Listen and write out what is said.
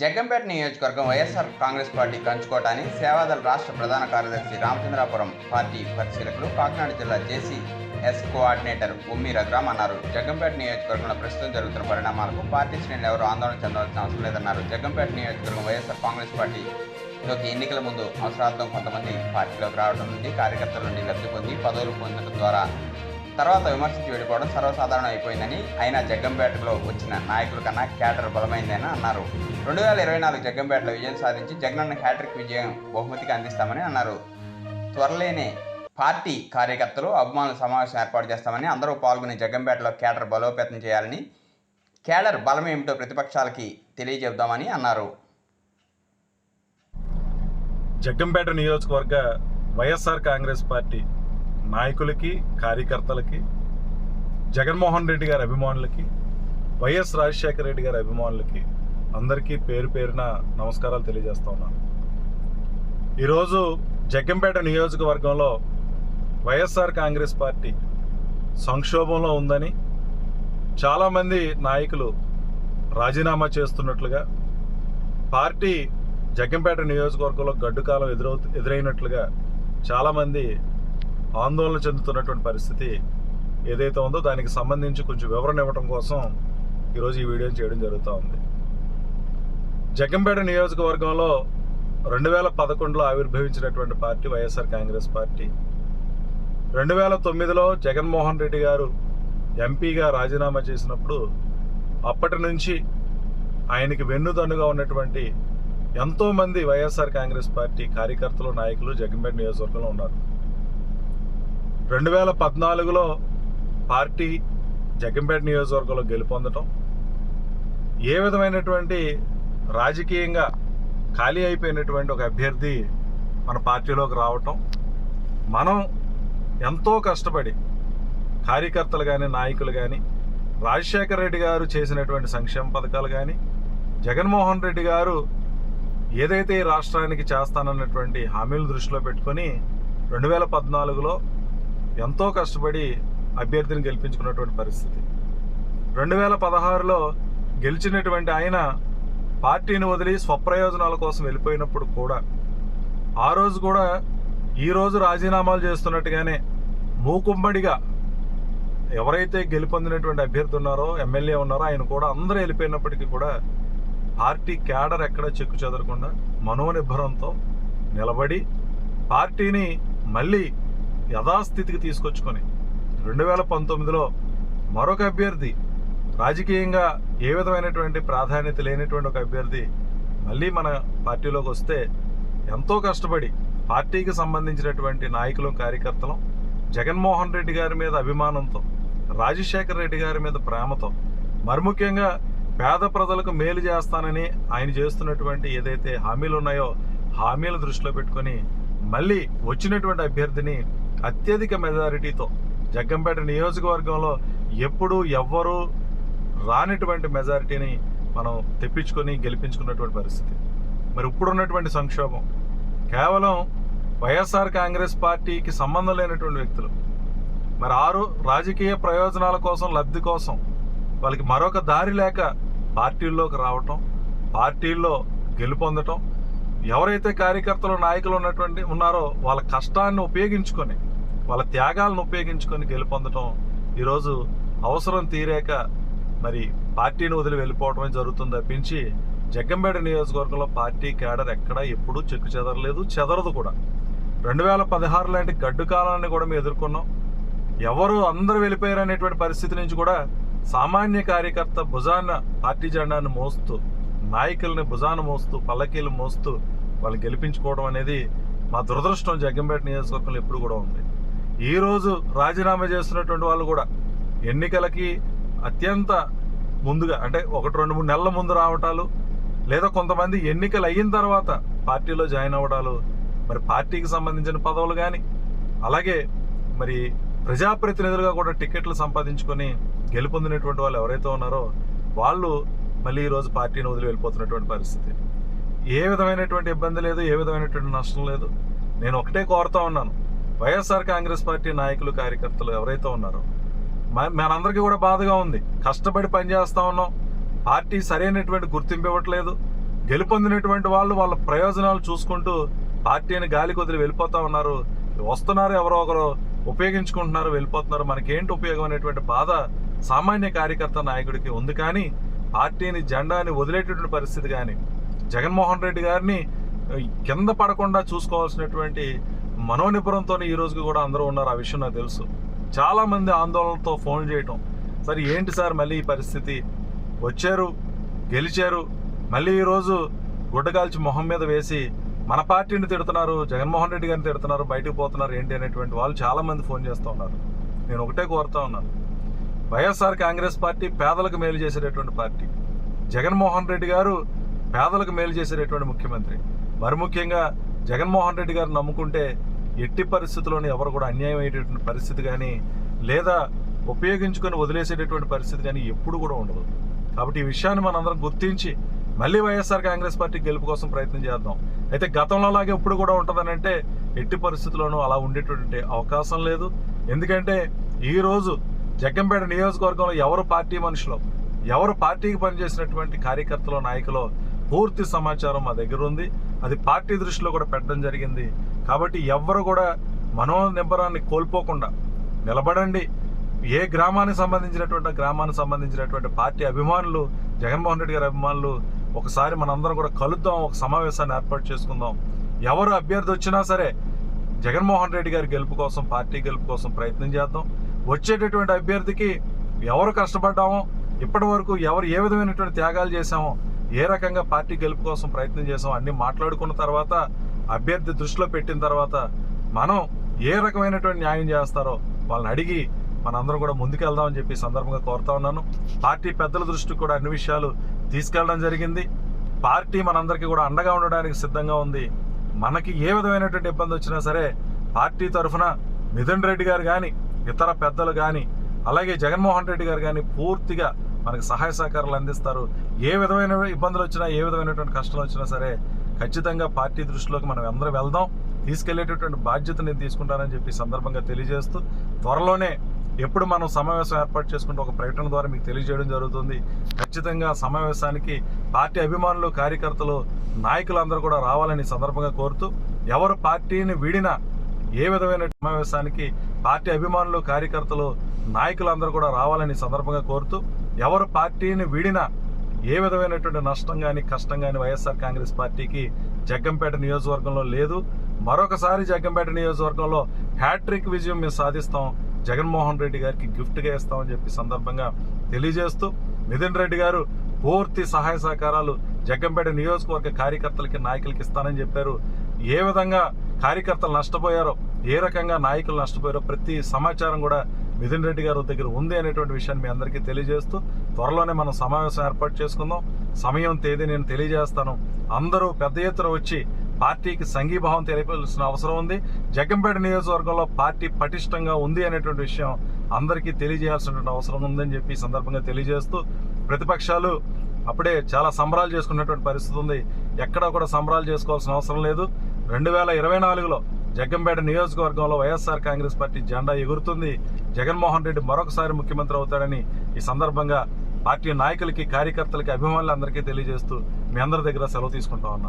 జగ్గంపేట నియోజకవర్గం వైఎస్ఆర్ కాంగ్రెస్ పార్టీ కంచుకోటాన్ని సేవాదళ రాష్ట్ర ప్రధాన కార్యదర్శి రామచంద్రాపురం పార్టీ పరిశీలకులు కాకినాడ జిల్లా జేసీ ఎస్ కోఆర్డినేటర్ ఉమ్మి రఘురామ్ అన్నారు. జగ్గంపేట నియోజకవర్గంలో ప్రస్తుతం జరుగుతున్న పరిణామాలకు పార్టీ శ్రేణులు ఎవరు ఆందోళన చెందవలసిన అవసరం లేదన్నారు. జగ్గంపేట నియోజకవర్గం వైఎస్ఆర్ కాంగ్రెస్ పార్టీలోకి ఎన్నికల ముందు అవసరార్థం కొంతమంది పార్టీలోకి రావడం నుండి కార్యకర్తల నుండి లబ్ధి పొంది పదవులు పొందడం ద్వారా తర్వాత విమర్శించి వెళ్ళిపోవడం సర్వసాధారణం అయిపోయిందని ఆయన జగ్గంపేటలో వచ్చిన నాయకుల కన్నా క్యాడర్ బలమైందని అన్నారు. రెండు వేల ఇరవై నాలుగు జగ్గంపేటలో విజయం సాధించి జగనన్న హ్యాట్రిక్ విజయం బహుమతికి అందిస్తామని అన్నారు. త్వరలోనే పార్టీ కార్యకర్తలు అభిమానుల సమావేశం ఏర్పాటు చేస్తామని అందరూ పాల్గొని జగ్గంపేటలో క్యాడర్ బలోపేతం చేయాలని క్యాడర్ బలం ఏమిటో ప్రతిపక్షాలకి తెలియజెబుదామని అన్నారు. జగ్గంపేట నియోజకవర్గ వైఎస్ఆర్ కాంగ్రెస్ పార్టీ నాయకులకి కార్యకర్తలకి జగన్మోహన్ రెడ్డి గారి అభిమానులకి వైఎస్ రాజశేఖర రెడ్డి గారి అభిమానులకి అందరికీ పేరు పేరున నమస్కారాలు తెలియజేస్తా ఉన్నాను. ఈరోజు జగ్గంపేట నియోజకవర్గంలో వైఎస్ఆర్ కాంగ్రెస్ పార్టీ సంక్షోభంలో ఉందని చాలామంది నాయకులు రాజీనామా చేస్తున్నట్లుగా పార్టీ జగ్గంపేట నియోజకవర్గంలో గడ్డుకాలం ఎదురవు ఎదురైనట్లుగా చాలామంది ఆందోళన చెందుతున్నటువంటి పరిస్థితి ఏదైతే ఉందో దానికి సంబంధించి కొంచెం వివరణ ఇవ్వడం కోసం ఈరోజు ఈ వీడియో చేయడం జరుగుతూ ఉంది. జగంపేట నియోజకవర్గంలో రెండు వేల పదకొండులో ఆవిర్భవించినటువంటి పార్టీ వైఎస్ఆర్ కాంగ్రెస్ పార్టీ. రెండు వేల తొమ్మిదిలో జగన్మోహన్ రెడ్డి గారు ఎంపీగా రాజీనామా చేసినప్పుడు అప్పటి నుంచి ఆయనకి వెన్నుదన్నుగా ఉన్నటువంటి ఎంతోమంది వైఎస్ఆర్ కాంగ్రెస్ పార్టీ కార్యకర్తలు నాయకులు జగన్పేట నియోజకవర్గంలో ఉన్నారు. రెండు వేల పద్నాలుగులో పార్టీ జగ్గంపేట నియోజకవర్గంలో గెలుపొందటం ఏ విధమైనటువంటి రాజకీయంగా ఖాళీ అయిపోయినటువంటి ఒక అభ్యర్థి మన పార్టీలోకి రావటం మనం ఎంతో కష్టపడి కార్యకర్తలు కానీ నాయకులు కానీ రాజశేఖర రెడ్డి గారు చేసినటువంటి సంక్షేమ పథకాలు కానీ జగన్మోహన్ రెడ్డి గారు ఏదైతే ఈ రాష్ట్రానికి చేస్తానన్నటువంటి హామీలు దృష్టిలో పెట్టుకొని రెండు వేల పద్నాలుగులో ఎంతో కష్టపడి అభ్యర్థిని గెలిపించుకున్నటువంటి పరిస్థితి. రెండు వేల పదహారులో గెలిచినటువంటి ఆయన పార్టీని వదిలి స్వప్రయోజనాల కోసం వెళ్ళిపోయినప్పుడు కూడా ఆ రోజు కూడా ఈ రోజు రాజీనామాలు చేస్తున్నట్టుగానే మూకుమ్మడిగా ఎవరైతే గెలుపొందినటువంటి అభ్యర్థి ఉన్నారో ఎమ్మెల్యే ఉన్నారో ఆయన కూడా అందరూ వెళ్ళిపోయినప్పటికీ కూడా పార్టీ క్యాడర్ ఎక్కడ చెక్కు చెదరకుండా మనోనిబ్బరంతో నిలబడి పార్టీని మళ్ళీ యథాస్థితికి తీసుకొచ్చుకొని రెండు వేల పంతొమ్మిదిలో మరొక అభ్యర్థి రాజకీయంగా ఏ విధమైనటువంటి ప్రాధాన్యత లేనటువంటి ఒక అభ్యర్థి మళ్ళీ మన పార్టీలోకి వస్తే ఎంతో కష్టపడి పార్టీకి సంబంధించినటువంటి నాయకులు కార్యకర్తలు జగన్మోహన్ రెడ్డి గారి మీద అభిమానంతో రాజశేఖర రెడ్డి గారి మీద ప్రేమతో మరి ముఖ్యంగా పేద ప్రజలకు మేలు చేస్తానని ఆయన చేస్తున్నటువంటి ఏదైతే హామీలు ఉన్నాయో హామీలు దృష్టిలో పెట్టుకొని మళ్ళీ వచ్చినటువంటి అభ్యర్థిని అత్యధిక మెజారిటీతో జగ్గంపేట నియోజకవర్గంలో ఎప్పుడు ఎవ్వరూ రానిటువంటి మెజారిటీని మనం తెప్పించుకొని గెలిపించుకున్నటువంటి పరిస్థితి. మరి ఇప్పుడున్నటువంటి సంక్షోభం. కేవలం వైఎస్ఆర్ కాంగ్రెస్ పార్టీకి సంబంధం లేనటువంటి వ్యక్తులు. మరి ఆరు రాజకీయ ప్రయోజనాల కోసం లబ్ధి కోసం వాళ్ళకి మరొక దారి లేక పార్టీల్లోకి రావటం పార్టీల్లో గెలుపొందటం ఎవరైతే కార్యకర్తలు నాయకులు ఉన్నటువంటి ఉన్నారో వాళ్ళ కష్టాన్ని ఉపయోగించుకొని వాళ్ళ త్యాగాలను ఉపయోగించుకొని గెలుపొందడం ఈరోజు అవసరం తీరాక మరి పార్టీని వదిలి వెళ్ళిపోవడమే జరుగుతుంది తప్పించి జగ్గంపేట నియోజకవర్గంలో పార్టీ కేడర్ ఎక్కడా ఎప్పుడూ చెక్కు చెదరలేదు చెదరదు కూడా. రెండు వేల పదహారు లాంటి గడ్డు కాలాన్ని కూడా మేము ఎదుర్కొన్నాం. ఎవరు అందరూ వెళ్ళిపోయారు అనేటువంటి పరిస్థితి నుంచి కూడా సామాన్య కార్యకర్త భుజాన పార్టీ జెండాను మోస్తూ నాయకుల్ని భుజాన మోస్తూ పల్లకీలు మోస్తూ వాళ్ళు గెలిపించుకోవడం అనేది మా దురదృష్టం జగ్గంపేట నియోజకవర్గంలో ఎప్పుడు కూడా ఉంది. ఈ రోజు రాజీనామా చేస్తున్నటువంటి వాళ్ళు కూడా ఎన్నికలకి అత్యంత ముందుగా అంటే ఒకటి రెండు మూడు నెలల ముందు రావటాలు లేదా కొంతమంది ఎన్నికలు అయిన తర్వాత పార్టీలో జాయిన్ అవ్వడాలు మరి పార్టీకి సంబంధించిన పదవులు కానీ అలాగే మరి ప్రజాప్రతినిధులుగా కూడా టికెట్లు సంపాదించుకొని గెలుపొందినటువంటి వాళ్ళు ఎవరైతే ఉన్నారో వాళ్ళు మళ్ళీ ఈరోజు పార్టీని వదిలి వెళ్ళిపోతున్నటువంటి పరిస్థితి. ఏ విధమైనటువంటి ఇబ్బంది లేదు ఏ విధమైనటువంటి నష్టం లేదు. నేను ఒకటే కోరుతా ఉన్నాను. వైఎస్ఆర్ కాంగ్రెస్ పార్టీ నాయకులు కార్యకర్తలు ఎవరైతే ఉన్నారో మనందరికీ కూడా బాధగా ఉంది. కష్టపడి పనిచేస్తూ ఉన్నాం. పార్టీ సరైనటువంటి గుర్తింపు ఇవ్వట్లేదు. గెలుపొందినటువంటి వాళ్ళు వాళ్ళ ప్రయోజనాలు చూసుకుంటూ పార్టీని గాలి కొదిలి వెళ్ళిపోతా ఉన్నారు. వస్తున్నారు ఎవరో ఒకరు ఉపయోగించుకుంటున్నారు వెళ్ళిపోతున్నారు. మనకేంటి ఉపయోగం అనేటువంటి బాధ సామాన్య కార్యకర్త నాయకుడికి ఉంది. కానీ పార్టీని జెండాని వదిలేటటువంటి పరిస్థితి కానీ జగన్మోహన్ రెడ్డి గారిని కింద పడకుండా చూసుకోవాల్సినటువంటి మనోనిపురంతో ఈ రోజుకి కూడా అందరూ ఉన్నారు. ఆ విషయం నాకు తెలుసు. చాలామంది ఆందోళనతో ఫోన్ చేయటం. సరే ఏంటి సార్ మళ్ళీ ఈ పరిస్థితి? వచ్చారు గెలిచారు మళ్ళీ ఈరోజు గుడ్డగాల్చి మొహం మీద వేసి మన పార్టీని తిడుతున్నారు జగన్మోహన్ రెడ్డి గారిని తిడుతున్నారు బయటకు పోతున్నారు ఏంటి అనేటువంటి వాళ్ళు చాలామంది ఫోన్ చేస్తూ ఉన్నారు. నేను ఒకటే కోరుతా ఉన్నాను. వైఎస్ఆర్ కాంగ్రెస్ పార్టీ పేదలకు మేలు చేసేటటువంటి పార్టీ. జగన్మోహన్ రెడ్డి గారు పేదలకు మేలు చేసేటటువంటి ముఖ్యమంత్రి. మరి ముఖ్యంగా జగన్మోహన్ రెడ్డి గారు నమ్ముకుంటే ఎట్టి పరిస్థితుల్లోని ఎవరు కూడా అన్యాయం అయ్యేటటువంటి పరిస్థితి కానీ లేదా ఉపయోగించుకొని వదిలేసేటటువంటి పరిస్థితి కానీ ఎప్పుడు కూడా ఉండదు. కాబట్టి ఈ విషయాన్ని మనందరం గుర్తించి మళ్ళీ వైఎస్ఆర్ కాంగ్రెస్ పార్టీ గెలుపు కోసం ప్రయత్నం చేద్దాం. అయితే గతంలో అలాగే ఇప్పుడు కూడా ఉంటుందని అంటే ఎట్టి పరిస్థితుల్లోనూ అలా ఉండేటువంటి అవకాశం లేదు. ఎందుకంటే ఈరోజు జగ్గంపేట నియోజకవర్గంలో ఎవరు పార్టీ మనుషులు? ఎవరు పార్టీకి పనిచేసినటువంటి కార్యకర్తలు నాయకులు? పూర్తి సమాచారం మా దగ్గర ఉంది. అది పార్టీ దృష్టిలో కూడా పెట్టడం జరిగింది. కాబట్టి ఎవ్వరు కూడా మనోనిబ్బరాన్ని కోల్పోకుండా నిలబడండి. ఏ గ్రామానికి సంబంధించినటువంటి గ్రామానికి సంబంధించినటువంటి పార్టీ అభిమానులు జగన్మోహన్ రెడ్డి గారి అభిమానులు ఒకసారి మనందరం కూడా కలుద్దాం ఒక సమావేశాన్ని ఏర్పాటు చేసుకుందాం. ఎవరు అభ్యర్థి వచ్చినా సరే జగన్మోహన్ రెడ్డి గారి గెలుపు కోసం పార్టీ గెలుపు కోసం ప్రయత్నం చేద్దాం. వచ్చేటటువంటి అభ్యర్థికి ఎవరు కష్టపడ్డామో ఇప్పటి వరకు ఎవరు ఏ విధమైనటువంటి త్యాగాలు చేశామో ఏ రకంగా పార్టీ గెలుపు కోసం ప్రయత్నం చేసాం అన్ని మాట్లాడుకున్న తర్వాత అభ్యర్థి దృష్టిలో పెట్టిన తర్వాత మనం ఏ రకమైనటువంటి న్యాయం చేస్తారో వాళ్ళని అడిగి మనందరం కూడా ముందుకెళ్దామని చెప్పి సందర్భంగా కోరుతా ఉన్నాను. పార్టీ పెద్దల దృష్టికి కూడా అన్ని విషయాలు తీసుకెళ్ళడం జరిగింది. పార్టీ మనందరికీ కూడా అండగా ఉండడానికి సిద్ధంగా ఉంది. మనకి ఏ విధమైనటువంటి ఇబ్బంది వచ్చినా సరే పార్టీ తరఫున మిథున్ రెడ్డి గారు కానీ ఇతర పెద్దలు కానీ అలాగే జగన్మోహన్ రెడ్డి గారు కానీ పూర్తిగా మనకు సహాయ సహకారాలు అందిస్తారు. ఏ విధమైన ఇబ్బందులు వచ్చినా ఏ విధమైనటువంటి కష్టాలు వచ్చినా సరే ఖచ్చితంగా పార్టీ దృష్టిలోకి మనం అందరం వెళ్దాం. తీసుకెళ్ళేటటువంటి బాధ్యత నేను తీసుకుంటానని చెప్పి సందర్భంగా తెలియజేస్తూ త్వరలోనే ఎప్పుడు మనం సమావేశం ఏర్పాటు చేసుకుంటే ఒక ప్రకటన ద్వారా మీకు తెలియజేయడం జరుగుతుంది. ఖచ్చితంగా సమావేశానికి పార్టీ అభిమానులు కార్యకర్తలు నాయకులందరూ కూడా రావాలని సందర్భంగా కోరుతూ ఎవరు పార్టీని వీడినా ఏ విధమైన సమావేశానికి పార్టీ అభిమానులు కార్యకర్తలు నాయకులందరూ కూడా రావాలని సందర్భంగా కోరుతూ ఎవరు పార్టీని వీడినా ఏ విధమైనటువంటి నష్టం కానీ కష్టం కానీ వైఎస్ఆర్ కాంగ్రెస్ పార్టీకి జగ్గంపేట నియోజకవర్గంలో లేదు. మరొకసారి జగ్గంపేట నియోజకవర్గంలో హ్యాట్రిక్ విజయం మేము సాధిస్తాం. జగన్మోహన్ రెడ్డి గారికి గిఫ్ట్గా ఇస్తామని చెప్పి సందర్భంగా తెలియజేస్తూ నితిన్ రెడ్డి గారు పూర్తి సహాయ సహకారాలు జగ్గంపేట నియోజకవర్గ కార్యకర్తలకి నాయకులకి ఇస్తానని చెప్పారు. ఏ విధంగా కార్యకర్తలు నష్టపోయారో ఏ రకంగా నాయకులు నష్టపోయారో ప్రతి సమాచారం కూడా మిథున్ రెడ్డి గారి దగ్గర ఉంది అనేటువంటి విషయాన్ని మీ అందరికీ తెలియజేస్తూ త్వరలోనే మనం సమావేశం ఏర్పాటు చేసుకుందాం. సమయం తేదీ నేను తెలియజేస్తాను. అందరూ పెద్ద ఎత్తున వచ్చి పార్టీకి సంఘీభావం తెలియవలసిన అవసరం ఉంది. జగ్గంపేట నియోజకవర్గంలో పార్టీ పటిష్టంగా ఉంది అనేటువంటి విషయం అందరికీ తెలియజేయాల్సినటువంటి అవసరం ఉందని చెప్పి ఈ సందర్భంగా తెలియజేస్తూ ప్రతిపక్షాలు అప్పుడే చాలా సంబరాలు చేసుకున్నటువంటి పరిస్థితి ఉంది. ఎక్కడా కూడా సంబరాలు చేసుకోవాల్సిన అవసరం లేదు. రెండు వేల ఇరవై నాలుగులో జగ్గంపేట నియోజకవర్గంలో వైఎస్ఆర్ కాంగ్రెస్ పార్టీ జెండా ఎగురుతుంది. జగన్మోహన్ రెడ్డి మరొకసారి ముఖ్యమంత్రి అవుతాడని ఈ సందర్భంగా పార్టీ నాయకులకి కార్యకర్తలకి అభిమానులందరికీ తెలియజేస్తూ మీ అందరి దగ్గర సెలవు తీసుకుంటా ఉన్నాను.